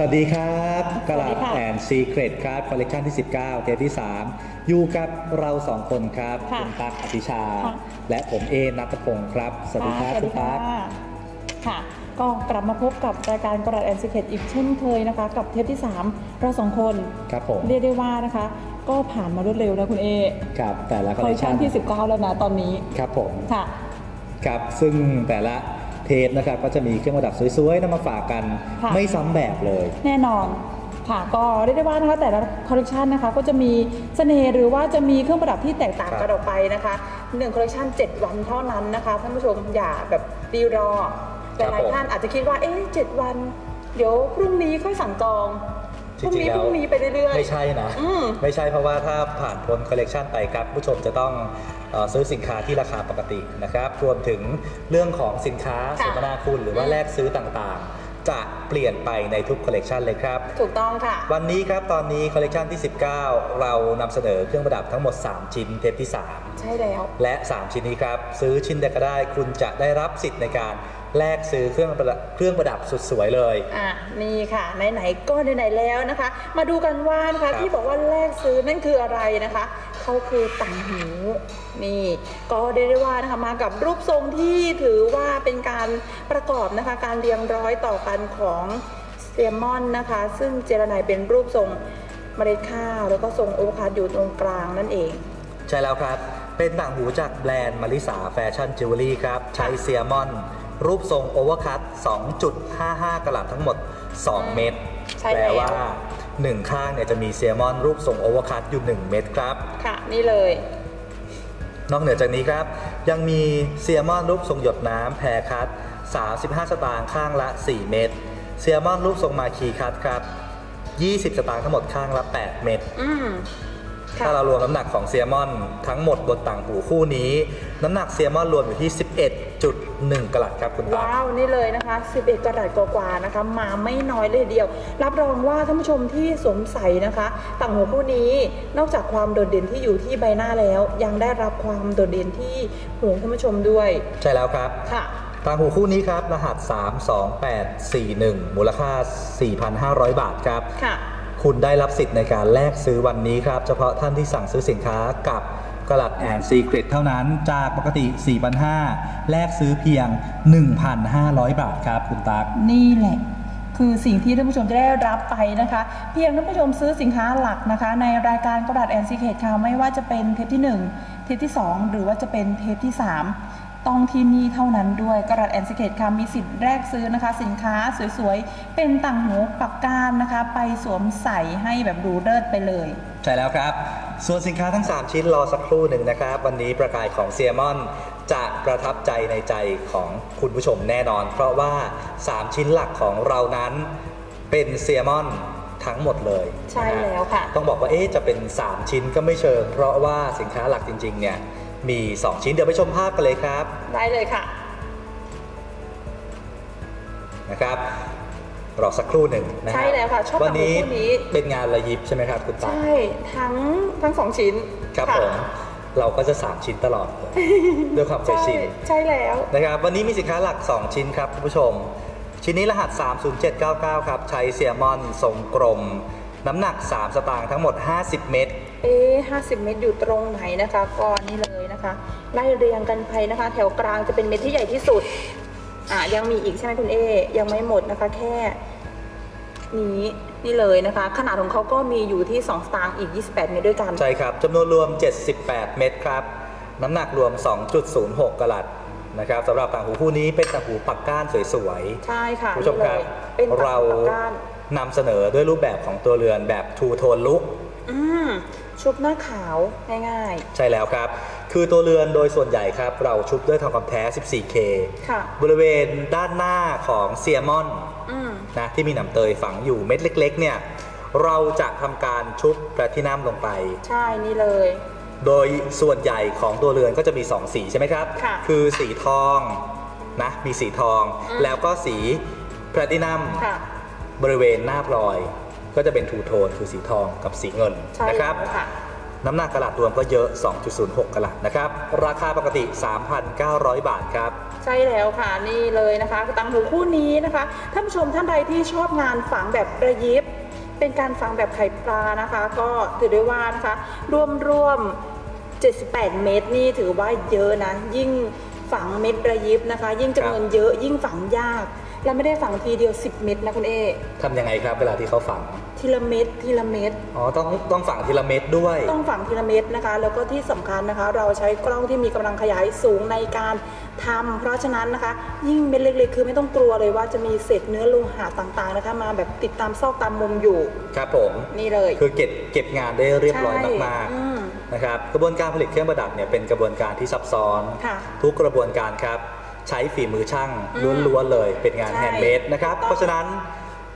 สวัสดีครับกสวัลาสดีดค่ะแอนซีเครตครับคอลเลกชันที่ 19 เทปที่ 3 อยู่กับเราสองคนครับค่ะคุณตั๊กอภิชาค่ะและผมเอนัทพงศ์ครับ สวัสดีครับะคุณตั๊กค่ะก็กลับมาพบกับรายการกระดาษแอนซิเคตอีกเช่นเคยนะคะ กับเทปที่ 3 เราสองคนครับผมเรียกได้ว่านะคะ ก็ผ่านมารวดเร็วนะคุณเอครับแต่ละคคออลลเลเลกคชัชันนที่ 19 แล้วนะตอนนี้ครับผมค่ะครับซึ่งแต่ละ เทปนะครับก็จะมีเครื่องประดับสวยๆนำมาฝากกันค่ะ ไม่ซ้ำแบบเลย แน่นอนค่ะก็เรียกได้ว่านะคะแต่ละคอลเลคชันนะคะก็จะมีเสน่ห์หรือว่าจะมีเครื่องประดับที่แตกต่างครักับนออกไปนะคะหนึ่งคอลเลคชัน7 วันเท่านั้นนะคะท่านผู้ชมอย่าแบบรีรอหครับลายผมๆท่านอาจจะคิดว่าเอ๊ะเจ็ดวัน เดี๋ยวพรุ่งนี้ค่อยสั่งจองพจรุ่งริงนี้ๆแล้ว พรุ่งนี้ไปเรื่อย ไม่ใช่นะ อืมไม่ใช่เพราะว่าถ้าผ่านพ้นคอลเลกชันไปครับ ผู้ชมจะต้องเอ่อ ซื้อสินค้าที่ราคาปกตินะครับรวมถึงเรื่องของสินค้าค่ะสมนาคุณหรือว่าอืมแลกซื้อต่างๆ จะเปลี่ยนไปในทุกคอลเลกชันเลยครับ ถูกต้องค่ะ วันนี้ครับตอนนี้คอลเลกชันที่ 19 เรานำเสนอเครื่องประดับทั้งหมด 3 ชิ้นเทปที่ 3 ใช่แล้ว และ 3 ชิ้นนี้ครับ ซื้อชิ้นใดก็ได้คุณจะได้รับสิทธิ์ในการ แลกซื้อเครื่องประดับเครื่องประดับสุดสวยเลย อะนี่ค่ะไหนๆก็ไหนๆแล้วนะคะ มาดูกันว่านะครัคะบที่บอกว่าแลกซื้อนั่นคืออะไรนะคะเขาคือต่างหูนี่ก็ได้ได้ว่านะคะมากับรูปทรงที่ถือว่าเป็นการประกอบนะคะ การเรียงร้อยต่อกันของเซมอนนะคะ ซึ่งเจรไนายเป็นรูปทรงเมล็ดข้าว แล้วก็ทรงโอวคาดอยู่ตรงกลางนั่นเอง ใช่แล้วครับ เป็นต่างหูจากแบรนด์มาริสาแฟชั่นจิวเวลรี่ครับใช้เซียมอน รูปทรงโอเวอร์คัต2.55 กะลัดทั้งหมด 2 เม็ดใช่แปลแล้วว่า1ข้างเนี่ยจะมีเซียมอนรูปทรงโอเวอร์คัตอยู่ 1 เม็ดครับ ค่ะ นี่เลย นอกเหนือจากนี้ครับ ยังมีเซียมอนรูปทรงหยดน้ำแพรคัต35 สตางค์ข้างละ 4 เม็ดเซียมอนรูปทรงมาคีคัตครับ 20 สตางค์ทั้งหมดข้างละ 8 เม็ดอืมค่ะ ถ้าเรารวมน้ำหนักของเซียมอนทั้งหมดบนต่างหูคู่นี้ น้ำหนักเซียมอนรวมอยู่ที่ 11.1กะลัดครับคุณตาว้าวนี่เลยนะคะ 11 กระดาษกว่าๆนะคะ มาไม่น้อยเลยทีเดียว รับรองว่าท่านผู้ชมที่สวมใส่นะคะ ต่างหูคู่นี้นอกจากความโดดเด่นที่อยู่ที่ใบหน้าแล้ว ยังได้รับความโดดเด่นที่หูท่านผู้ชมด้วย ใช่แล้วครับค่ะต่างหูคู่นี้ครับรหัส 32841 มูลค่า 4,500 บาทครับค่ะ คุณได้รับสิทธิ์ในการแลกซื้อวันนี้ครับ เฉพาะท่านที่สั่งซื้อสินค้ากับกลัดแอนซีเกรตเท่านั้นจากปกติ 4,500 แลกซื้อเพียง 1,500 บาทครับคุณตักนี่แหละ คือสิ่งที่ท่านผู้ชมจะได้รับไปนะคะ เพียงท่านผู้ชมซื้อสินค้าหลักนะคะ ในรายการกระดาษแอนซีเคทค่ะไม่ว่าจะเป็นเทปที่ 1 เทปที่ 2 หรือว่าจะเป็นเทปที่ 3 ต้องที่นี่เท่านั้นด้วยกระดาษแอนซีเคทค่ะมีสิทธิ์แรกซื้อนะคะ สินค้าสวยๆ เป็นต่างหูปักก้านนะคะ ไปสวมใส่ให้แบบดูเลิศไปเลย ใช่แล้วครับ ส่วนสินค้าทั้ง 3 ชิ้นรอสักครู่หนึ่งนะครับ วันนี้ประกายของเซียมอนจะประทับใจในใจของคุณผู้ชมแน่นอน เพราะว่า 3 ชิ้นหลักของเรานั้นเป็นเซียมอนทั้งหมดเลยใช่นะฮะแล้วค่ะ ต้องบอกว่าเอ๊ะจะเป็น 3 ชิ้นก็ไม่เชิง เพราะว่าสินค้าหลักจริงๆเนี่ย มี 2 ชิ้นเดี๋ยวไปชมภาพกันเลยครับ ได้เลยค่ะ นะครับรอสักครู่หนึ่งนะใช่แล้วค่ะชอบวันนี้ต่างหูคู่นี้เป็นงานระยิบใช่ไหมครับคุณตาใช่ทั้งทั้งสองชิ้นครับะผมเราก็จะ 3 ชิ้นตลอดเลยด้วยความเคยใช่ชินใช่แล้วนะครับวันนี้มีสินค้าหลัก 2 ชิ้นครับคุณผู้ชม ชิ้นนี้รหัส 30799 ครับ ใช้เซียมอนทรงกลมน้ำหนัก 3 สตางค์ทั้งหมด 50 เม็ด เอ๊ะ50 เมตรอยู่ตรงไหนนะคะก็นี่เลยนะคะไล่เรียงกันไปนะคะ แถวกลางจะเป็นเม็ดที่ใหญ่ที่สุดอะยังมีอีกใช่ไหมคุณเอ ยังไม่หมดนะคะ แค่นี้นี่เลยนะคะ ขนาดของเขาก็มีอยู่ที่ 2 สตางค์อีก 28 เมตรด้วยกัน ใช่ครับจำนวนรวม 78 เม็ดครับ น้ำหนักรวม 2.06กะลัดนะครับสำหรับต่างหูคู่นี้เป็นต่างหูปักก้านสวยๆ ใช่ค่ะคุณผู้ชมครับนี่เลยเป็นเราตัดก้านนำเสนอด้วยรูปแบบของตัวเรือนแบบทูโทนลุกอืม ชุบหน้าขาวง่ายใช่แล้วครับ คือตัวเรือนโดยส่วนใหญ่ครับ เราชุบด้วยทองคำแท้ 14K ๆค่ะ บริเวณด้านหน้าของเซียมอนอืมนะที่มีหนำเตยฝังอยู่เม็ดเล็ก ๆ เนี่ย เราจะทำการชุบแพลทินัมลงไป ใช่นี่เลย โดยส่วนใหญ่ของตัวเรือนก็จะมี 2 สีใช่ไหมครับค่ะคือสีทองนะมีสีทองอืมแล้วก็สีแพลตินัมค่ะบริเวณหน้าพลอย ก็จะเป็นทูโทนคือสีทองกับสีเงินใช่นะครับแล้วค่ะน้ำหนักกระดาษรวมก็เยอะ 2.06กะลัดนะครับ ราคาปกติ 3,900 บาทครับ ใช่แล้วค่ะ นี่เลยนะคะตังหูคู่นี้นะคะ ท่านผู้ชมท่านใดที่ชอบงานฝังแบบระยิบ เป็นการฝังแบบไข่ปลานะคะ ก็ถือได้ว่านะคะร่วมร่วมๆ78 เม็ดนี่ถือว่าเยอะนะ ยิ่งฝังเม็ดระยิบนะคะ ยิ่งจำนวนเยอะยิ่งฝังยาก และไม่ได้ฝังทีเดียว 10 เม็ดนะคุณเอทำยังไงครับ เวลาที่เขาฝังทีละเม็ดทีละเม็ดอ๋อต้องต้องฝังทีละเม็ดด้วย ต้องฝังทีละเม็ดนะคะ แล้วก็ที่สำคัญนะคะ เราใช้กล้องที่มีกำลังขยายสูงในการทำเพราะฉะนั้นนะคะ ยิ่งเม็ดเล็กๆ คือไม่ต้องกลัวเลยว่าจะมีเศษเนื้อโลหะต่างๆนะคะ มาแบบติดตามซอกตามมุมอยู่ ครับผมนี่เลย คือเก็บเก็บงานได้เรียบร้อยใช่มากอืมๆนะครับกระบวนการผลิตเครื่องประดับเนี่ยเป็นกระบวนการที่ซับซ้อนค่ะทุกกระบวนการครับ ใช้ฝีมือช่างอืมล้วนๆเลย เป็นงานใช่แฮนด์เมดนะครับถูกต้องเพราะฉะนั้น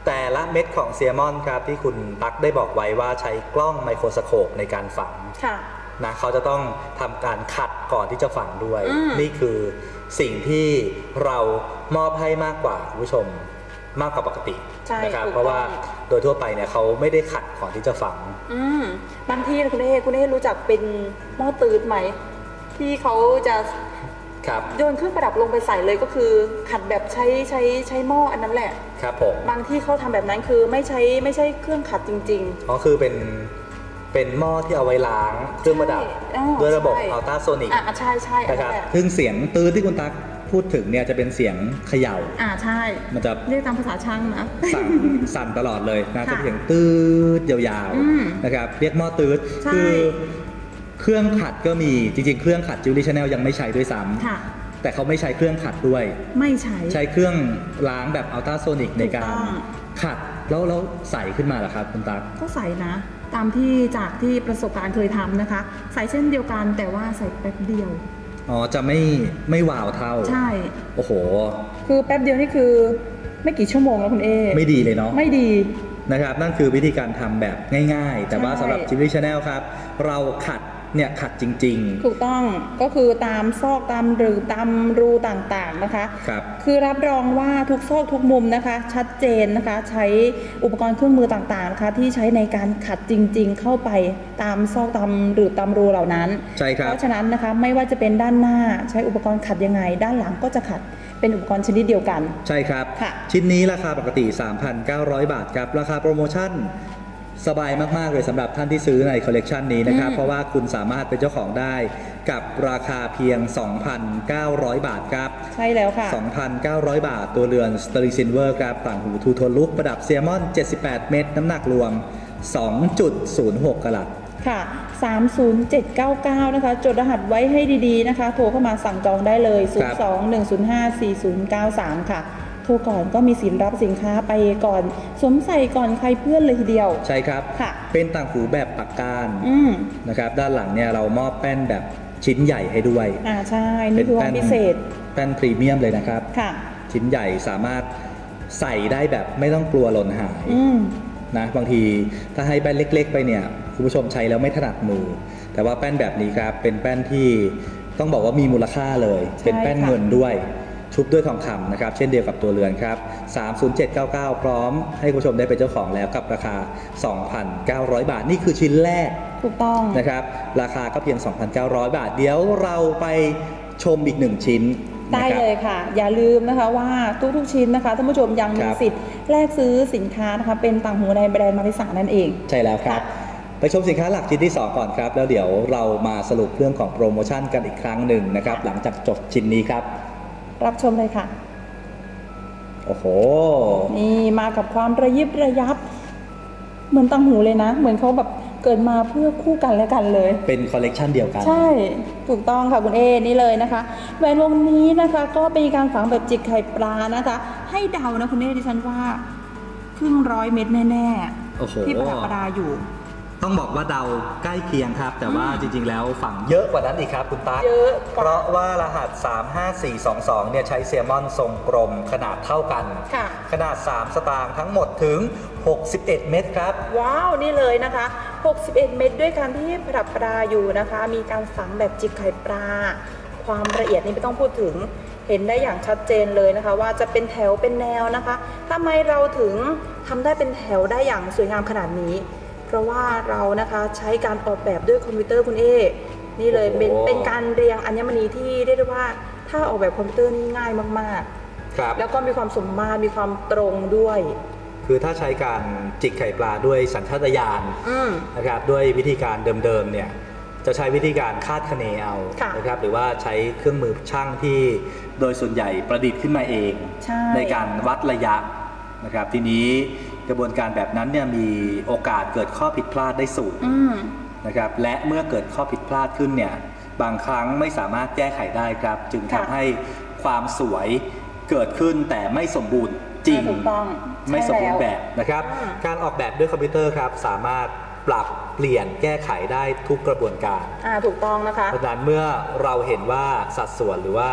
แต่ละเม็ดของเซียมอนครับที่คุณตั๊กได้บอกไว้ว่าใช้กล้องไมโครสโคปในการฝังค่ะนะเขาจะต้องทำการขัดก่อนที่จะฝังด้วยอืมนี่คือสิ่งที่เรามอบให้มากกว่าคุณผู้ชมมากกว่าปกติใช่นะครับถูกเพราะว่าต้องโดยทั่วไปเนี่ยเขาไม่ได้ขัดก่อนที่จะฝังอืมบางที่นะคุณเอคุณเอรู้จักเป็นหม้อตืดไหมที่เขาจะ ครับโยนเครื่องประดับลงไปใส่เลยก็คือขัดแบบใช้ใช้ใช้หม้ออันนั้นแหละ ครับผมบางที่เขาทำแบบนั้นคือไม่ใช้ไม่ใช่เครื่องขัดจริงๆอ๋อคือเป็นเป็นหม้อที่เอาไว้ล้างเครื่องประดับใช่อ๋อด้วยระบบใช่อัลตราโซนิกอะใช่ใช่อันนะครับนั้นแหละซึ่งเสียงตื้อที่คุณตั๊กพูดถึงเนี่ยจะเป็นเสียงเขย่า อ่าใช่ มันจะเรียกตามภาษาช่างนะ สั่นสั่นตลอดเลยนะค่ะจะเป็นเสียงตื้ดยาวอืมๆนะครับ เรียกหม้อตื้ดใช่คือ เครื่องขัดก็มีจริงๆ เครื่องขัดจิวลิชแนลยังไม่ใช้ด้วยซ้ำค่ะแต่เขาไม่ใช้เครื่องขัดด้วย ไม่ใช้ ใช้เครื่องล้างแบบอัลตราโซนิกในการถูกต้อง ขัดแล้วแล้วใส่ขึ้นมาเหรอครับคุณตั๊ก ก็ใส่นะ ตามที่จากที่ประสบการณ์เคยทำนะคะ ใส่เช่นเดียวกันแต่ว่าใส่แป๊บเดียว อ๋อ จะไม่ไม่วาวเท่า ใช่ โอ้โห คือแป๊บเดียวนี่คือไม่กี่ชั่วโมงแล้วคุณเอไม่ดีเลยเนาะ ไม่ดี นะครับ นั่นคือวิธีการทำแบบง่ายๆ แต่ว่าใช่ สำหรับจิ b ิ y Channel ครับ เราขัด เนี่ยขัดจริงถูกต้องก็คือตามซอกตามหรือตามรูต่างๆนะคะๆครับคือรับรองว่าทุกซอกทุกมุมนะคะ ชัดเจนนะคะใช้อุปกรณ์เครื่องมือต่างๆนะคะที่ใช้ในการขัดจริง ๆ เข้าไปตามซอกตามหรือตามรูเหล่านั้นใช่ครับเพราะฉะนั้นนะคะไม่ว่าจะเป็นด้านหน้าใช้อุปกรณ์ขัดยังไง ด้านหลังก็จะขัดเป็นอุปกรณ์ชนิดเดียวกัน ใช่ครับค่ะชิ้นนี้ราคาปกติ 3,900 บาทครับ ราคาโปรโมชั่น สบายมาก ๆ เลยสำหรับท่านที่ซื้อในคอลเลกชันนี้นะครับอืมเพราะว่าคุณสามารถเป็นเจ้าของได้กับราคาเพียง 2,900 บาทครับ ใช่แล้วค่ะ 2,900 บาทตัวเรือนสเตอริซินเวอร์ครับต่างหูทูโทนลุกประดับเซียมอน 78 เม็ดน้ำหนักรวม 2.06กะลัดค่ะ 30799 นะคะ จดรหัสไว้ให้ดี ๆ นะคะ โทรเข้ามาสั่งจองได้เลยครับ02-105-4093 ค่ะ โทรก่อนก็มีสินรับสินค้าไปก่อนสวมใส่ก่อนใครเพื่อนเลยทีเดียว ใช่ครับค่ะเป็นต่างหูแบบปักการอืมนะครับด้านหลังเนี่ยเรามอบแป้นแบบชิ้นใหญ่ให้ด้วยอ่าใช่นี่คือความพิเศษแป้นพรีเมียมเลยนะครับค่ะชิ้นใหญ่สามารถใส่ได้แบบไม่ต้องกลัวหล่นหายอืมนะบางทีถ้าให้แป้นเล็ก ๆ ไปเนี่ยคุณผู้ชมใช้แล้วไม่ถนัดมือ แต่ว่าแป้นแบบนี้ครับเป็นแป้นที่ต้องบอกว่ามีมูลค่าเลยใช่เป็นแป้นค่ะเงินด้วย ชุบด้วยทองคำนะครับ เช่นเดียวกับตัวเรือนครับ 30799 พร้อมให้คุณผู้ชมได้เป็นเจ้าของแล้วกับราคา 2,900 บาท นี่คือชิ้นแรกถูกต้องนะครับ ราคาก็เพียง 2,900 บาท เดี๋ยวเราไปชมอีกหนึ่งชิ้นได้นะครับเลยค่ะ อย่าลืมนะคะว่าทุกๆชิ้นนะคะท่านผู้ชมยังมีครับสิทธิ์แลกซื้อสินค้านะคะเป็นต่างหูในแบรนด์มาริสานั่นเอง ใช่แล้วครับค่ะไปชมสินค้าหลักชิ้นที่ 2 ก่อนครับ แล้วเดี๋ยวเรามาสรุปเรื่องของโปรโมชั่นกันอีกครั้งหนึ่งนะครับ หลังจากจบชิ้นนี้ครับ รับชมเลยค่ะ โอ้โห นี่มากับความระยิบระยับ เหมือนตังหูเลยนะ เหมือนเขาแบบเกิดมาเพื่อคู่กันและกันเลย เป็นคอลเลกชันเดียวกัน ใช่ ถูกต้องค่ะคุณเอ นี่เลยนะคะ แหวนวงนี้นะคะ ก็เป็นการฝังแบบจิกไข่ปลานะคะ ให้เดานะคุณเอดิฉันว่า ครึ่งร้อยเม็ดแน่โอ้โหๆที่ประดับประดาอยู่ ต้องบอกว่าเดาใกล้เคียงครับ แต่ว่าอืมจริง ๆ แล้วฝั่งเยอะกว่านั้นอีกครับคุณตั๊กเยอะกเพว่าราะว่ารหัส 35422 เนี่ยใช้เซลมอนทรงกลมขนาดเท่ากันค่ะขนาด 3 สตางค์ทั้งหมดถึง 61 เม็ดครับ ว้าวนี่เลยนะคะ 61 เม็ดด้วยกันที่ประดับประดาอยู่นะคะ มีการฝังแบบจิกไข่ปลา ความละเอียดนี่ไม่ต้องพูดถึงเห็นได้อย่างชัดเจนเลยนะคะ ว่าจะเป็นแถวเป็นแนวนะคะทำไมเราถึงทำได้เป็นแถวได้อย่างสวยงามขนาดนี้ เพราะว่าเรานะคะใช้การออกแบบด้วยคอมพิวเตอร์คุณเอนี่เลยเป็นโอ้โห เป็นการเรียงอัญมณีที่เรียกได้ว่าถ้าออกแบบคอมพิวเตอร์นี่ง่ายมากครับ ๆ แล้วก็มีความสมมาตรมีความตรงด้วย คือถ้าใช้การจิกไข่ปลาด้วยสัญชาตญาณอืม นะครับด้วยวิธีการเดิมๆเนี่ยจะใช้วิธีการคาดคะเนเอาค่ะ นะครับหรือว่าใช้เครื่องมือช่างที่โดยส่วนใหญ่ประดิษฐ์ขึ้นมาเอง ใช่การวัดระยะนะครับทีนี้ กระบวนการแบบนั้นเนี่ยมีโอกาสเกิดข้อผิดพลาดได้สูงอืมนะครับและเมื่อเกิดข้อผิดพลาดขึ้นเนี่ยบางครั้งไม่สามารถแก้ไขได้ครับ จึงทำค่ะให้ความสวยเกิดขึ้นแต่ไม่สมบูรณ์จริงถูกต้องไม่สมบูรณ์ใช่แบแล้วบนะครับอืมการออกแบบด้วยคอมพิวเตอร์ครับ สามารถปรับเปลี่ยนแก้ไขได้ทุกกระบวนการอ่าถูกต้องนะคะเพราะฉะนั้นเมื่อเราเห็นว่าสัดส่วนหรือว่า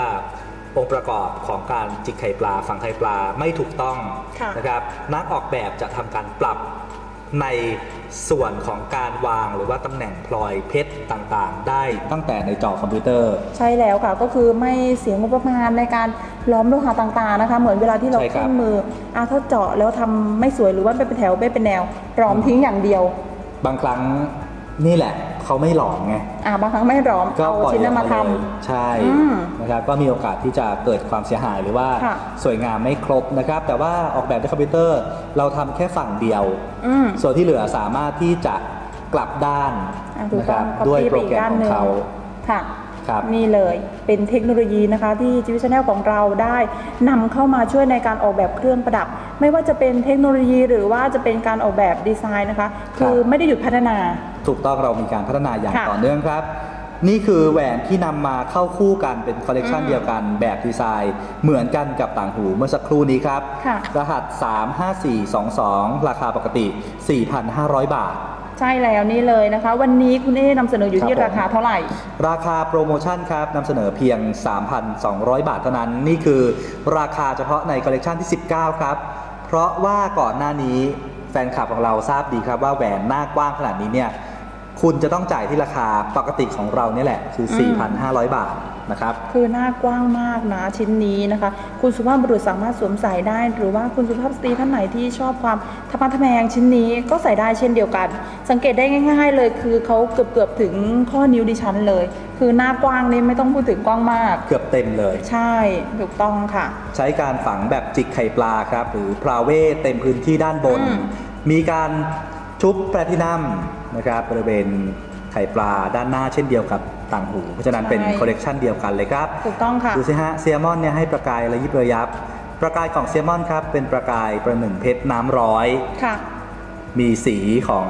องค์ประกอบของการจิกไข่ปลาฝังไข่ปลาไม่ถูกต้องค่ะนะครับนักออกแบบจะทำการปรับในส่วนของการวางหรือว่าตำแหน่งพลอยเพชรต่างๆ ได้ตั้งแต่ในจอคอมพิวเตอร์ ใช่แล้วค่ะ ก็คือไม่เสียงบประมาณในการล้อมโลหะต่างๆนะคะ เหมือนเวลาที่เราใช่ครับขึ้นมืออะถ้าเจาะแล้วทำไม่สวยหรือว่าไม่เป็นแถวไม่เป็นแนวล้อมทิ้งอย่างเดียว บางครั้งนี่แหละ เขาไม่หลอมไงอะบางครั้งไม่ล้อมก็เอาปล่อยชิ้นนั้นมาทออกเลยใช่อืมนะครับก็มีโอกาสที่จะเกิดความเสียหายหรือว่าค่ะสวยงามไม่ครบนะครับ แต่ว่าออกแบบด้วยคอมพิวเตอร์ เราทำแค่ฝั่งเดียวำอืมส่วนที่เหลือสามารถที่จะกลับด้านอะถูกนะคต้อรังบ copy ด้วยโปรแกรมไปอีกด้านของหนึ่งเขาค่ะครับ นี่เลยเป็นเทคโนโลยีนะคะที่จิวิชแนลของเราได้นำเข้ามาช่วยในการออกแบบเครื่องประดับ ไม่ว่าจะเป็นเทคโนโลยีหรือว่าจะเป็นการออกแบบดีไซน์นะคะ คือไม่ได้หยุดพัฒนา ถูกต้องเรามีการพัฒนาอย่างค่ะต่อเนื่องครับนี่คือแหวนที่นำมาเข้าคู่กันเป็นคอลเลกชันอืมเดียวกันแบบดีไซน์ เหมือนกันกับต่างหูเมื่อสักครู่นี้ครับค่ะรหัส 35422 ราคาปกติ 4,500 บาท ใช่แล้วนี่เลยนะคะ วันนี้คุณเอนำเสนออยู่ที่ครับผมราคาเท่าไหร่ ราคาโปรโมชั่นครับนำเสนอเพียง 3,200 บาทเท่านั้น นี่คือราคาเฉพาะในคอลเลกชันที่ 19 ครับ เพราะว่าก่อนหน้านี้แฟนคลับของเราทราบดีครับว่าแหวนหน้ากว้างขนาดนี้เนี่ยคุณจะต้องจ่ายที่ราคาปกติของเราเนี่ยแหละคืออืม4,500 บาท นะครับ คือหน้ากว้างมากนะชิ้นนี้นะคะ คุณสุภาพบุรุษสามารถสวมใส่ได้ หรือว่าคุณสุภาพสตรีท่านไหนที่ชอบความธรรมะทแมงชิ้นนี้ก็ใส่ได้เช่นเดียวกัน สังเกตได้ง่าย ๆ เลยคือเขาเกือบเกือบๆถึงข้อนิ้วดิฉันเลย คือหน้ากว้างนี่ไม่ต้องพูดถึงกว้างมาก เกือบเต็มเลย ใช่ถูกต้องค่ะ ใช้การฝังแบบจิกไข่ปลาครับ หรือพราเวทเต็มพื้นที่ด้านบนอืมมีการชุบแพลตินัมนะครับบริเวณ ไข่ปลาด้านหน้าเช่นเดียวกับต่างหู เพราะฉะนั้นเป็นคอลเลกชันเดียวกันเลยครับ ถูกต้องค่ะ ดูสิฮะเซียมอนเนี่ยให้ประกายระยิบระยับ ประกายของเซียมอนครับเป็นประกายประหนึ่งเพชรน้ำร้อย ค่ะ มีสีของ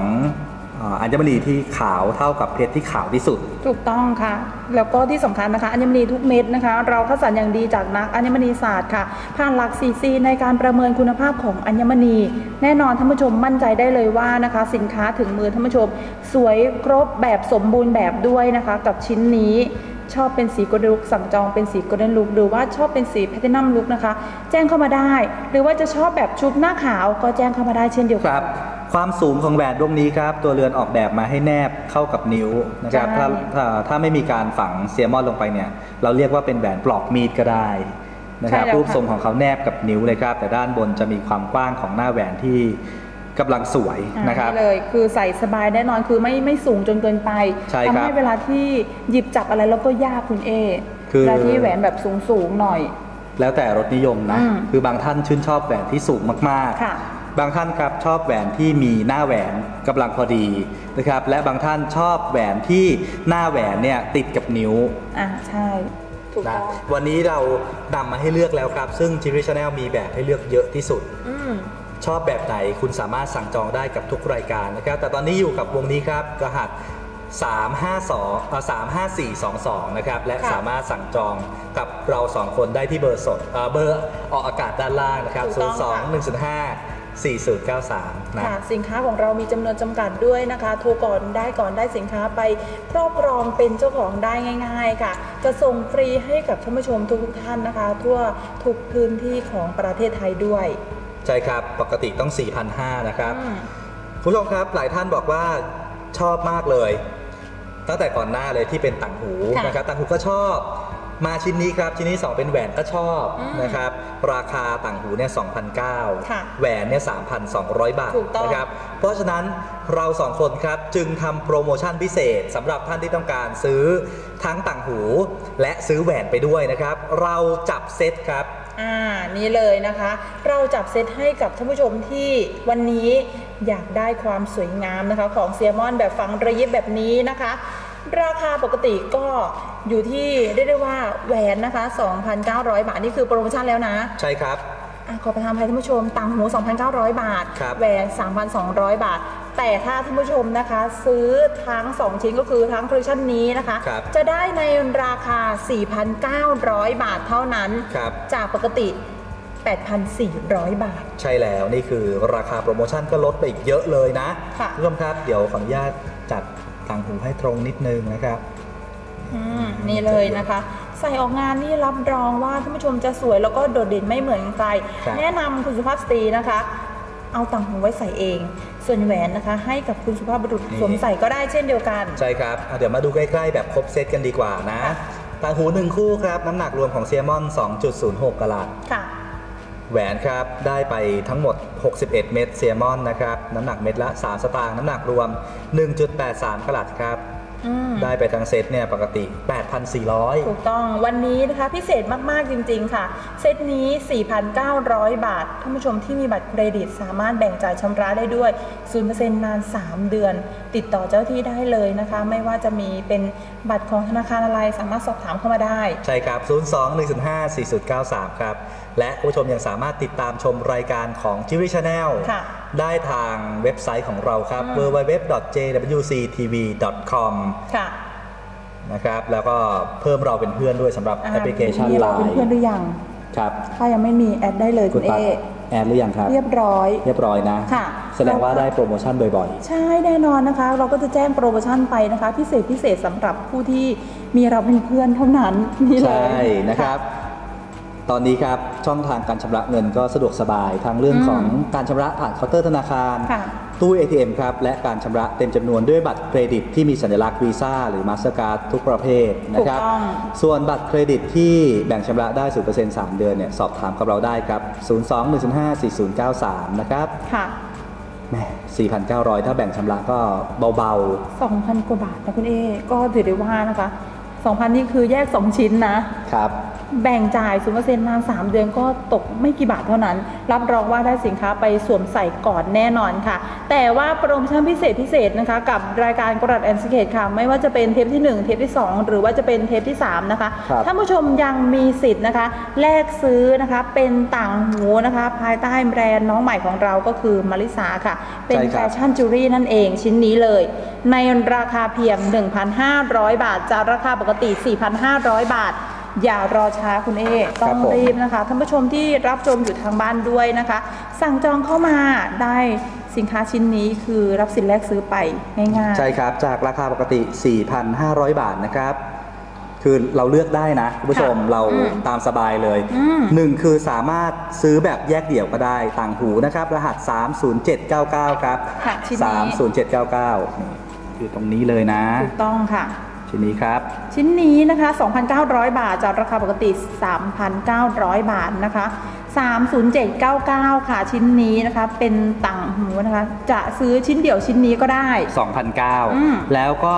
อ่าอัญมณีที่ขาวเท่ากับเพชรที่ขาวที่สุด ถูกต้องค่ะ แล้วก็ที่สำคัญนะคะอัญมณีทุกเม็ดนะคะ เราคัดสรรอย่างดีจากนักอัญมณีศาสตร์ค่ะ ผ่านหลัก 4C ในการประเมินคุณภาพของอัญมณี แน่นอนท่านผู้ชมมั่นใจได้เลยว่านะคะ สินค้าถึงมือท่านผู้ชม สวยครบแบบสมบูรณ์แบบด้วยนะคะ กับชิ้นนี้ชอบเป็นสีโกลเด้นลุกสั่งจองเป็นสีโกลเด้นลุกหรือว่าชอบเป็นสีแพลตินัมลุกนะคะ แจ้งเข้ามาได้ หรือว่าจะชอบแบบชุบหน้าขาวก็แจ้งเข้ามาได้เช่นเดียวคกันรับ ความสูงของแหวนวงนี้ครับ ตัวเรือนออกแบบมาให้แนบเข้ากับนิ้วนะครับใช่ถ้าถ้าถ้าไม่มีการฝังเซียมอนลงไปเนี่ย เราเรียกว่าเป็นแหวนปลอกมีดก็ได้นะครับใช่แล้วค่ะรูปทรงของเขาแนบกับนิ้วเลยครับ แต่ด้านบนจะมีความกว้างของหน้าแหวนที่กำลังสวยอ่านะครับนี่เลยคือใส่สบายแน่นอนคือไม่ไม่สูงจนเกินไปใช่ครับทำให้เวลาที่หยิบจับอะไรแล้วก็ยากคุณเอคือเวลาที่แหวนแบบสูงสูงๆหน่อย แล้วแต่รสนิยมนะอืมคือบางท่านชื่นชอบแหวนที่สูงมากค่ะ บางท่านครับชอบแหวนที่มีหน้าแหวนกำลังพอดีนะครับและบางท่านชอบแหวนที่หน้าแหวนเนี่ยติดกับนิ้วอ่าใช่ถูกนะต้องวันนี้เรานำมาให้เลือกแล้วครับ ซึ่ง g ิ r ช Channel มีแบบให้เลือกเยอะที่สุดอืมชอบแบบไหนคุณสามารถสั่งจองได้กับทุกรายการนะครับ แต่ตอนนี้อยู่กับวงนี้ครับรหัส 352เอ่อ35422 นะครับ และค่ะสามารถสั่งจองกับเราสองคนได้ที่เบอร์สดเอ่อเบอร์ออกอากาศด้านล่างนะครับถูกต้องค่ะ02 105 4093นะค่ะสินค้าของเรามีจำนวนจำกัดด้วยนะคะ โทรก่อนได้ก่อนได้สินค้าไปครอบครองเป็นเจ้าของได้ง่าย ๆ ค่ะ จะส่งฟรีให้กับท่านผู้ชมทุกๆท่านนะคะ ทั่วทุกพื้นที่ของประเทศไทยด้วย ใช่ครับ ปกติต้อง 4,500นะครับ อืมคุณผู้ชมครับหลายท่านบอกว่าชอบมากเลย ตั้งแต่ก่อนหน้าเลยที่เป็นต่างหูค่ะนะครับต่างหูก็ชอบ มาชิ้นนี้ครับ ชิ้นนี้2เป็นแหวนก็ชอบอืมนะครับ ราคาต่างหูเนี่ยค่ะ2,009แหวนเนี่ย3,200 บาทถูกต้อง นะครับ เพราะฉะนั้นเราสองคนครับ จึงทำโปรโมชั่นพิเศษสำหรับท่านที่ต้องการซื้อทั้งต่างหู และซื้อแหวนไปด้วยนะครับ เราจับเซตครับ อ่านี่เลยนะคะ เราจับเซตให้กับท่านผู้ชมที่วันนี้อยากได้ความสวยงามนะคะ ของเซียมอนแบบฝังระยิบแบบนี้นะคะ ราคาปกติก็อยู่ที่เรียกได้ว่าแหวนนะคะ 2,900 บาท นี่คือโปรโมชั่นแล้วนะ ใช่ครับอะขอประทานภัยท่านผู้ชมต่างหู 2,900 บาทครับแหวน 3,200 บาท แต่ถ้าท่านผู้ชมนะคะ ซื้อทั้ง 2 ชิ้นก็คือทั้งคอลเลคชันนี้นะคะครับจะได้ในราคา 4,900 บาทเท่านั้นครับจากปกติ 8,400 บาท ใช่แล้วนี่คือราคาโปรโมชั่นก็ลดไปอีกเยอะเลยนะค่ะณผู้ชมครับ เดี๋ยวขออนุญาตจัด ต่างหูให้ตรงนิดนึงนะครับอืมนี่เลยนะคะ ใส่ออกงานนี่รับรองว่าท่านผู้ชมจะสวยแล้วก็โดดเด่นไม่เหมือนใครครับแนะนำคุณสุภาพสตรีนะคะ เอาต่างหูไว้ใส่เอง ส่วนแหวนนะคะ ให้กับคุณสุภาพบุรุษสวมใส่ก็ได้เช่นเดียวกัน ใช่ครับอะเดี๋ยวมาดูใกล้ๆแบบครบเซตกันดีกว่านะค่ะต่างหูหนึ่งคู่ครับ น้ำหนักรวมของเซียมอน 2.06 กะลัตค่ะ แหวนครับได้ไปทั้งหมด 61 เม็ดเซียมอนนะครับน้ำหนักเม็ดละ 3 สตางค์น้ำหนักรวม 1.83กะลัตครับอืมได้ไปทั้งเซตเนี่ยปกติ 8,400 ถูกต้องวันนี้นะคะพิเศษมาก ๆ จริง ๆ ค่ะ เซตนี้ 4,900 บาทท่านผู้ชมที่มีบัตรเครดิตสามารถแบ่งจ่ายชำระได้ด้วย 0%นาน 3 เดือนติดต่อเจ้าที่ได้เลยนะคะ ไม่ว่าจะมีเป็นบัตรของธนาคารอะไรสามารถสอบถามเข้ามาได้ ใช่ครับ 02 105 4093 ครับ และคุณผู้ชมยังสามารถติดตามชมรายการของ j i w i Channel ค่ะได้ทางเว็บไซต์ของเราครับอืม www.jwctv.com ค่ะนะครับแล้วก็เพิ่มเราเป็นเพื่อนด้วยสำหรับแอปพลิเคชันมีไลเราเป็นน์เพื่อนหรือยังครับถ้ายังไม่มีแอดได้เลยคุณเอ แอดหรือยังครับ เรียบร้อย เรียบร้อยนะค่ะแสดงว่าได้โปรโมชั่นบ่อยใช่แน่นอนนะคะ เราก็จะแจ้งโปรโมชั่นไปนะคะ พิเศษพิเศษสำหรับผู้ที่มีเราเป็นเพื่อนเท่านั้นนี่ๆเลยใช่นะครับ ตอนนี้ครับช่องทางการชำระเงินก็สะดวกสบายทั้งเรื่องอืมของการชำระผ่านเคาน์เตอร์ธนาคารค่ะ ตู้ ATM ครับ และการชำระเต็มจำนวนด้วยบัตรเครดิตที่มีสัญลักษณ์วีซ่าหรือมาสเตอร์การ์ดทุกประเภทนะครับถูกต้องส่วนบัตรเครดิตที่แบ่งชำระได้ 0% 3 เดือนเนี่ยสอบถามกับเราได้ครับ 02 115 4093 นะครับ ค่ะแหม4,900 ถ้าแบ่งชำระก็เบา2,000 กว่าบาทนะคุณเอ ก็ถือได้ว่านะคะ 2,000 นี่คือแยก 2 ชิ้นนะๆครับแบ่งจ่าย0%นาน3เดือนก็ตกไม่กี่บาทเท่านั้น รับรองว่าได้สินค้าไปสวมใส่ก่อนแน่นอนค่ะ แต่ว่าโปรโมชั่นพิเศษพิเศษนะคะ กับรายการกระดาษแอนซิเคตค่ะ ไม่ว่าจะเป็นเทปที่ 1 เทปที่ 2 หรือว่าจะเป็นเทปที่ 3 นะคะครับท่านผู้ชมยังมีสิทธิ์นะคะ แลกซื้อนะคะเป็นต่างหูนะคะ ภายใต้แบรนด์น้องใหม่ของเราก็คือมาริสาค่ะ เป็นใช่คแฟรับชั่นจูรี่นั่นเองชิ้นนี้เลย ในราคาเพียง 1,500 บาทจากราคาปกติ 4,500 บาท อย่ารอช้าคุณเอต้องผมรีบนะคะท่านผู้ชมที่รับชมอยู่ทางบ้านด้วยนะคะ สั่งจองเข้ามาได้สินค้าชิ้นนี้คือรับสินแรกซื้อไปง่ายๆใช่ครับจากราคาปกติ 4,500 บาทนะครับ คือเราเลือกได้นะคุณผู้ชมค่ะเราอืมตามสบายเลยอืมหนึ่งคือสามารถซื้อแบบแยกเดี่ยวก็ได้ต่างหูนะครับ รหัส 30799 ครับค่ะชิ้นนี้30799นี่อยู่ตรงนี้เลยนะถูกต้องค่ะ ชิ้นนี้ครับ ชิ้นนี้นะคะ 2,900 บาทจากราคาปกติ 3,900 บาทนะคะ30799 ค่ะ ชิ้นนี้นะคะ เป็นต่างหูนะคะ จะซื้อชิ้นเดี่ยวชิ้นนี้ก็ได้อืม2,009แล้วก็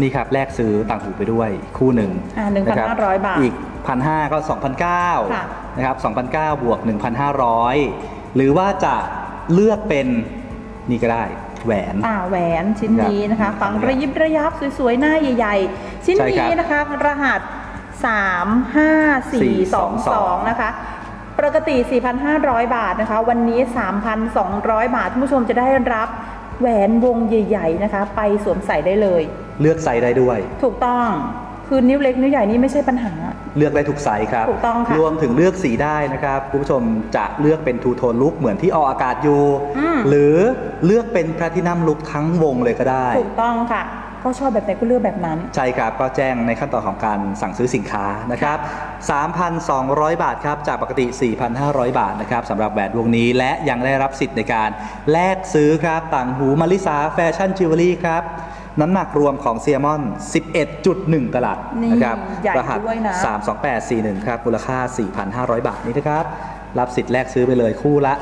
นี่ครับแลกซื้อต่างหูไปด้วยคู่หนึ่งอ่าะค1,500บาท อีก1,500ก็2,009ค่ะนะครับ2,009บวก1,500หรือว่าจะเลือกเป็นนี่ก็ได้ แหวนอ่าแหวนชิ้นนี้นะคะครับฝังระยิบระยับสวยๆ หน้าใหญ่ ๆ ชิ้นใช่ครับนี้นะคะรหัส 35422 นะคะปกติ 4,500 บาทนะคะ วันนี้ 3,200 บาทท่านผู้ชมจะได้รับแหวนวงใหญ่ ๆ นะคะ ไปสวมใส่ได้เลย เลือกไซส์ได้ด้วย ถูกต้อง คือนิ้วเล็กนิ้วใหญ่นี่ไม่ใช่ปัญหา เลือกได้ทุกไซส์ครับถูกต้องค่ะรวมถึงเลือกสีได้นะครับคุณผู้ชมจะเลือกเป็นทูโทนลุกเหมือนที่ออกอากาศอยู่อืมหรือเลือกเป็นแพลตินัมลุกทั้งวงเลยก็ได้ ถูกต้องค่ะก็ชอบแบบไหนก็เลือกแบบนั้น ใช่ครับ ก็แจ้งในขั้นตอนของการสั่งซื้อสินค้านะครับ 3,200 บาทครับ จากปกติ 4,500 บาทนะครับสำหรับแหวนวงนี้และยังได้รับสิทธิ์ในการแลกซื้อครับ ต่างหูมาริสาแฟชั่นจิวเวลรี่ครับ น้ำหนักรวมของเซียมอน 11.1กะลัดนี่นะครับใหญ่รหัสด้วยนะ32841 ครับ มูลค่า 4,500 บาทนี้นะครับ รับสิทธิ์แลกซื้อไปเลยคู่ละ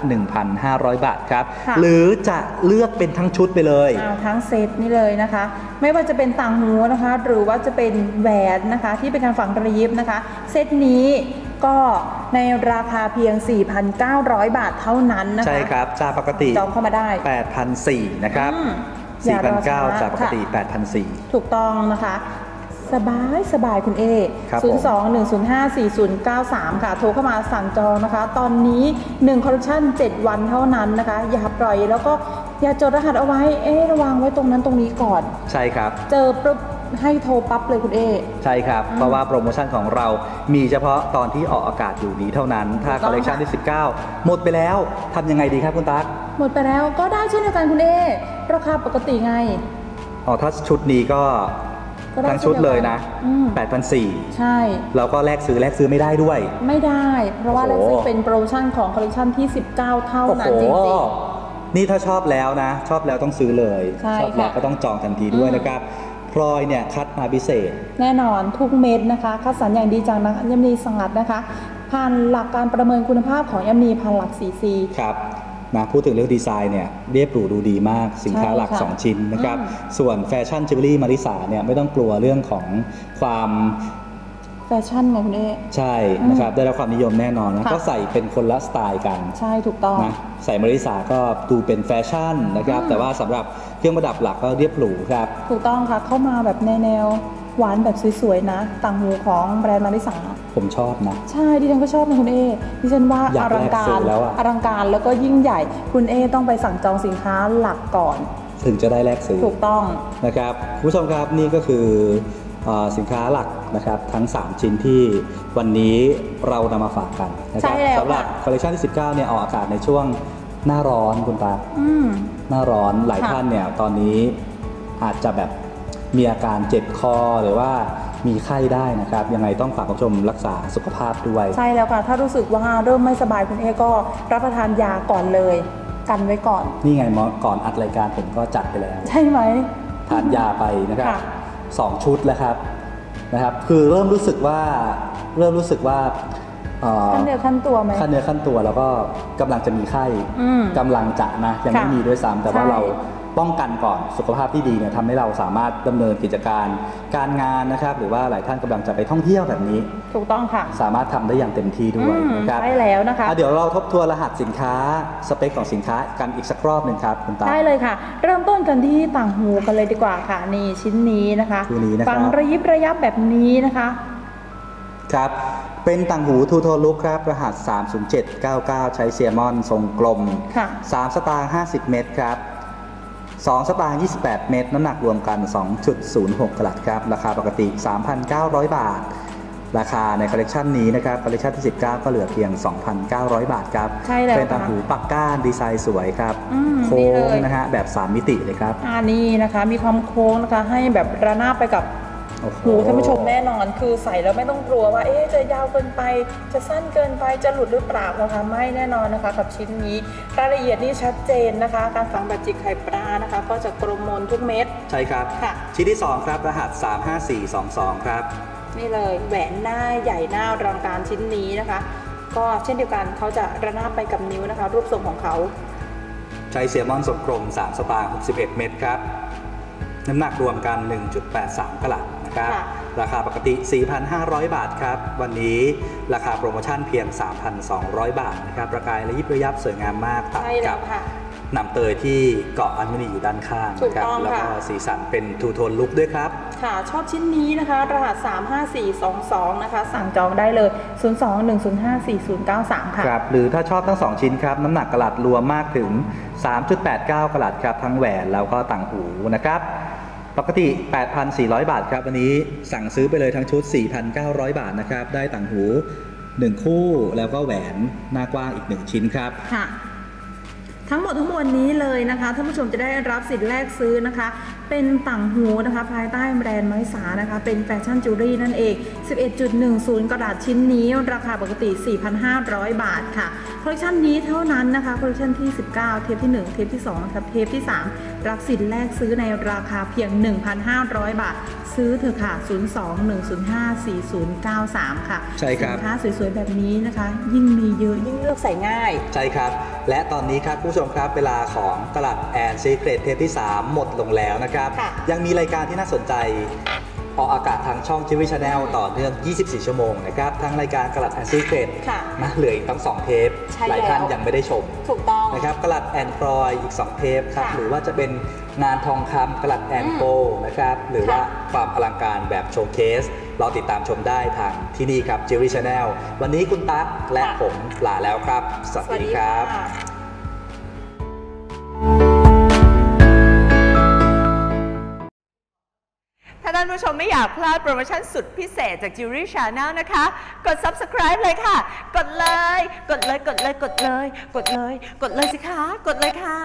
1,500 บาทครับค่ะหรือจะเลือกเป็นทั้งชุดไปเลยเอาทั้งเซตนี่เลยนะคะ ไม่ว่าจะเป็นต่างหูนะคะ หรือว่าจะเป็นแหวนนะคะ ที่เป็นการฝังระยิบนะคะ เซตนี้ก็ในราคาเพียง 4,900 บาทเท่านั้นนะคะ ใช่ครับ จากปกติจองเข้ามาได้ 8,400 นะครับ อืมอย่ารอช้า4,900จากปกติค่ะ8,400 ถูกต้องนะคะ สบายสบายคุณเอครับ0 2 1 0 5 4 0 9 3 ค่ะ โทรเข้ามาสั่งจองนะคะ ตอนนี้1คอลเลคชัน7 วันเท่านั้นนะคะ อย่าปล่อยแล้วก็อย่าจดรหัสเอาไว้ เอ๊ะระวังไว้ตรงนั้นตรงนี้ก่อน ใช่ครับ เจอปุ๊บ ให้โทรปั๊บเลยคุณเอ ใช่ครับ เพราะว่าโปรโมชั่นของเรามีเฉพาะตอนที่ออกอากาศอยู่นี้เท่านั้น ถ้าถูกคต้อองลเลคชันค่ะที่ 19 หมดไปแล้วทำยังไงดีครับคุณตั๊กหมดไปแล้วก็ได้เช่นเดียวกันคุณเอ ราคาปกติไง อ๋อถ้าชุดนี้ก็ก็ได้ทั้งชุดเลยนะอืม8,400ใช่ แล้วก็แลกซื้อแลกซื้อไม่ได้ด้วย ไม่ได้ เพราะว่าโอ้แลโหกซื้อเป็นโปรโมชั่นของคอลเลคชันที่ 19 เท่าโอ้นั้โหนจริงนี่ถ้าชอบแล้วนะ ชอบแล้วต้องซื้อเลยใช่ชอบแล้วค่ะก็ต้องจองทันทีด้วยอืมนะครับ พลอยเนี่ยคัดมาพิเศษๆแน่นอนทุกเม็ดนะคะคัดสรรอย่างดีจากนักยมนีสงัดนะคะผ่านหลักการประเมินคุณภาพของยมนีพันหลัก 4C ครับนะพูดถึงเรื่องดีไซน์เนี่ยเรียบหรูดูดีมากสินค้าหลักใช่ค่ะ2ชิ้นนะครับอืมส่วนแฟชั่นจิวเวลรี่มาริสาเนี่ยไม่ต้องกลัวเรื่องของความ แฟชั่นไงคุณเอใช่นะครับ ได้รับความนิยมแน่นอนนะค่ะก็ใส่เป็นคนละสไตล์กัน ใช่ถูกต้องนะใส่มาริสาก็ดูเป็นแฟชั่นนะครับอืมแต่ว่าสำหรับเครื่องประดับหลักก็เรียบหรูครับ ถูกต้องค่ะ เข้ามาแบบในแนวหวานแบบสวยๆนะ ต่างหูของแบรนด์มาริสาผมชอบนะ ใช่ดิฉันก็ชอบนะคุณเอดิฉันว่าอยาอกลังกาแลกซื้รอแล้วอะอลังการแล้วก็ยิ่งใหญ่คุณเอต้องไปสั่งจองสินค้าหลักก่อน ถึงจะได้แลกซื้อถูกต้องนะครับคุณผู้ชมครับนี่ก็คือเออสินค้าหลัก นะครับทั้ง 3 ชิ้นที่วันนี้เรานำมาฝากกันนะคใช่รัแล้วสำหรับค่ะคอลเลคชันที่ 19เนี่ยออกอากาศในช่วงหน้าร้อนคุณตาอืมหน้าร้อนหลายค่ะท่านเนี่ยตอนนี้อาจจะแบบมีอาการเจ็บคอหรือว่ามีไข้ได้นะครับ ยังไงต้องฝากคุณผู้ชมรักษาสุขภาพด้วย ใช่แล้วค่ะ ถ้ารู้สึกว่าเริ่มไม่สบายคุณเอก็รับประทานยาก่อนเลย กันไว้ก่อน นี่ไงหมอก่อนอัดรายการผมก็จัดไปแล้ว ใช่ไหมทานยาไปนะครับค่ะสองชุดแล้วครับ นะครับ คือเริ่มรู้สึกว่าเริ่มรู้สึกว่าเอ่อขั้นเดียวขั้นตัวไหมขั้นเนื้อขั้นตัวแล้วก็กำลังจะมีไข้อืมกำลังจะนะยังไม่ค่ะมีด้วยซ้ำแต่ว่าใช่เรา ป้องกันก่อนสุขภาพที่ดีเนี่ยทำให้เราสามารถดำเนินกิจการการงานนะครับ หรือว่าหลายท่านกำลังจะไปท่องเที่ยวแบบนี้ ถูกต้องค่ะ สามารถทำได้อย่างเต็มที่ด้วยอืมนะครับใช่แล้วนะคะอะเดี๋ยวเราทบทวนรหัสสินค้าสเปคของสินค้ากันอีกสักรอบหนึ่งครับคุณตาได้เลยค่ะ เริ่มต้นกันที่ต่างหูกันเลยดีกว่าค่ะนี่ชิ้นนี้นะคะตัวนี้นะครับฟังระยิบระยับแบบนี้นะคะครับเป็นต่างหูทูโทลุกครับ รหัส 30799 ใช้เซียมอนทรงกลมค่ะ3สตางค์50 เมตรครับ 2 สตางค์28 เมตรน้ำหนักรวมกัน 2.06 กรัตครับ ราคาปกติ 3,900 บาท ราคาในคอลเลกชันนี้นะครับคอลเลกชันที่ 19 ก็เหลือเพียง 2,900 บาทครับใช่แล้วเป็นต่างค่ะหูปักก้านดีไซน์สวยครับอืมโค้นี่เลงยนะฮะแบบ 3 มิติเลยครับอันนี้นะคะ มีความโค้งนะคะให้แบบระนาบไปกับโอ้โหหูท่านผู้ชมแน่นอนคือใส่แล้วไม่ต้องกลัวว่า เอ๊ะจะยาวเกินไป จะสั้นเกินไปจะหลุดหรือเปล่านะคะไม่แน่นอนนะคะกับชิ้นนี้รายละเอียดนี่ชัดเจนนะคะ การฝังแบบจิกไข่ปลานะคะ ก็จะกลมมนทุกเม็ดใช่ครับค่ะชิ้นที่ 2 ครับรหัส 35422 ครับ นี่เลยแหวนหน้าใหญ่หน้าอลังการชิ้นนี้นะคะ ก็เช่นเดียวกันเขาจะระนาบไปกับนิ้วนะคะ รูปทรงของเขาใช้เซียมอนทรงกลม3สตางค์61 เมตรครับน้ำหนักรวมกัน 1.83กะลัด นะครับค่ะราคาปกติ 4,500 บาทครับ วันนี้ราคาโปรโมชั่นเพียง 3,200 บาทนะครับประกายและยิบระยับสวยงามมากตัดใช่แล้กัวค่ะหนำเตยที่เกาะอัญมณีอยู่ด้านข้างถูกนะครัต้องแล้วก็ค่ะสีสันเป็นทูโทนลุคด้วยครับ ค่ะ ชอบชิ้นนี้นะคะ รหัส 35422 นะคะ สั่งจองได้เลย 02-105-4093 ค่ะ ครับ หรือถ้าชอบทั้ง 2 ชิ้นครับ น้ำหนักกะลัดรวมมากถึง 3.89กะลัดครับ ทั้งแหวนแล้วก็ต่างหูนะครับ ปกติ 8,400 บาทครับ วันนี้สั่งซื้อไปเลยทั้งชุด 4,900 บาทนะครับ ได้ต่างหู 1 คู่แล้วก็แหวนหน้ากว้างอีก 1 ชิ้นครับ ค่ะ ทั้งหมดทั้งมวลนี้เลยนะคะท่านผู้ชมจะได้รับสิทธิ์แรกซื้อนะคะ เป็นต่างหูนะคะ ภายใต้แบรนด์ไม้สานะคะ เป็นแฟชั่นจิวเวลรี่นั่นเอง 11.10 กระดาษชิ้นนี้ ราคาปกติ 4,500 บาทค่ะ คอลเลคชันนี้เท่านั้นนะคะ คอลเลคชันที่ 19 เทปที่ 1 เทปที่2นะครับเทปที่ 3 รับสิทธิ์แรกซื้อในราคาเพียง 1,500 บาท ซื้อเถอะค่ะ 02-105-4093 ค่ะ ใช่ครับ สินค้าสวยๆ แบบนี้นะคะ ยิ่งมีเยอะยิ่งเลือกใส่ง่าย ใช่ครับ และตอนนี้ครับผู้ชมครับเวลาของตลาดแอนซีเครตเทปที่ 3 หมดลงแล้วนะครับค่ะยังมีรายการที่น่าสนใจ ออกอากาศทางช่องทีวีชาแนลต่อเนื่อง 24 ชั่วโมงนะครับ ทั้งรายการกลัดแอนซีเครตค่ะนะเหลืออีกตั้ง 2 เทปใช่หลายท่านแล้วยังไม่ได้ชม ถูกต้องนะครับกลัดแอนฟรอยอีก 2 เทปครับค่ะหรือว่าจะเป็นงานทองคำกลัดแอนอืมโกนะครับ หรือว่าค่ะความอลังการแบบโชว์เคสรอติดตามชมได้ทางที่นี่ครับจิว r ี Channel วันนี้คุณตั๊กและค่ะผมลาแล้วครับ สวัสดีครับ ท่านผู้ชมไม่อยากพลาดโปรโมชั่นสุดพิเศษจาก Jewelry Channel นะคะ กด subscribe เลยค่ะ กดเลย กดเลย กดเลย กดเลย กดเลย กดเลยสิคะ กดเลยค่ะ